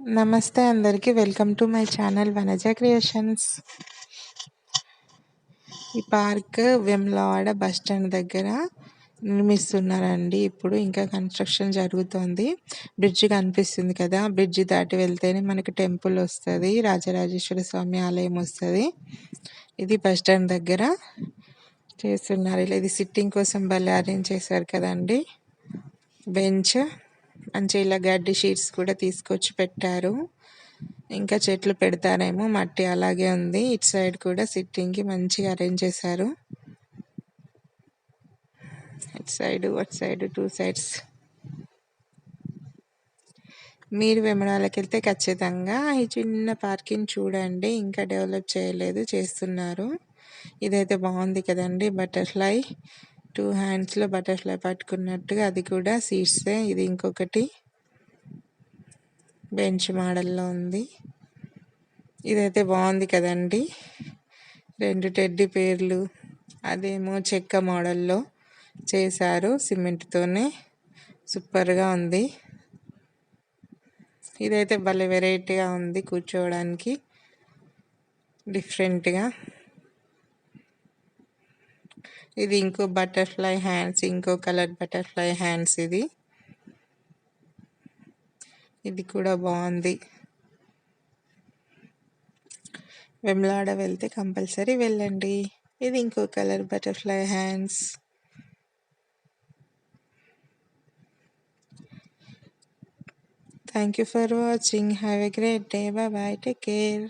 నమస్తే అందరికీ. Welcome to my channel Vanaja creations. ఈ పార్క్ వెమ్లవాడ బస్ స్టాండ్ దగ్గర నిర్మిస్తున్నారండి. ఇప్పుడు ఇంకా కన్స్ట్రక్షన్ జరుగుతోంది. బ్రిడ్జ్ కనిపిస్తుంది కదా. బ్రిడ్జ్ దాటి వెళ్తేనే మనకి టెంపుల్ వస్తుంది. రాజరాజేశ్వర స్వామి ఆలయం వస్తుంది. ఇది బస్ స్టాండ్ దగ్గర చేస్తున్నారు. ఇలా ఇది సిట్టింగ్ కోసం భలే అరేంజ్ చేశారు కదండి. బెంచ్ మంచి ఇలా గడ్డి షీట్స్ కూడా తీసుకొచ్చి పెట్టారు. ఇంకా చెట్లు పెడతారేమో మట్టి అలాగే ఉంది. ఇటు సైడ్ కూడా సిట్టింగ్కి మంచిగా అరేంజ్ చేశారు. ఇటు సైడ్ అటు సైడ్ టూ సైడ్స్. మీరు వెమడాలకి వెళ్తే ఖచ్చితంగా ఈ చిన్న పార్కింగ్ చూడండి. ఇంకా డెవలప్ చేయలేదు చేస్తున్నారు. ఇదైతే బాగుంది కదండి బటర్ఫ్లై టూ హ్యాండ్స్లో బటర్ఫ్లై పట్టుకున్నట్టుగా అది కూడా సీట్సే ఇది ఇంకొకటి బెంచ్ మోడల్లో ఉంది. ఇదైతే బాగుంది కదండి. రెండు టెడ్డి పేర్లు. అదేమో చెక్క మోడల్లో చేశారు. సిమెంట్తోనే సూపర్గా ఉంది. ఇదైతే భలే వెరైటీగా ఉంది కూర్చోవడానికి. డిఫరెంట్గా. ఇది ఇంకో బటర్ఫ్లై హ్యాండ్స్ ఇంకో కలర్ బటర్ఫ్లై హ్యాండ్స్ ఇది. ఇది కూడా బాగుంది. వెమ్లాడ వెళ్తే కంపల్సరీ వెళ్ళండి. ఇది ఇంకో colour butterfly hands. Thank you for watching have a great day bye bye take care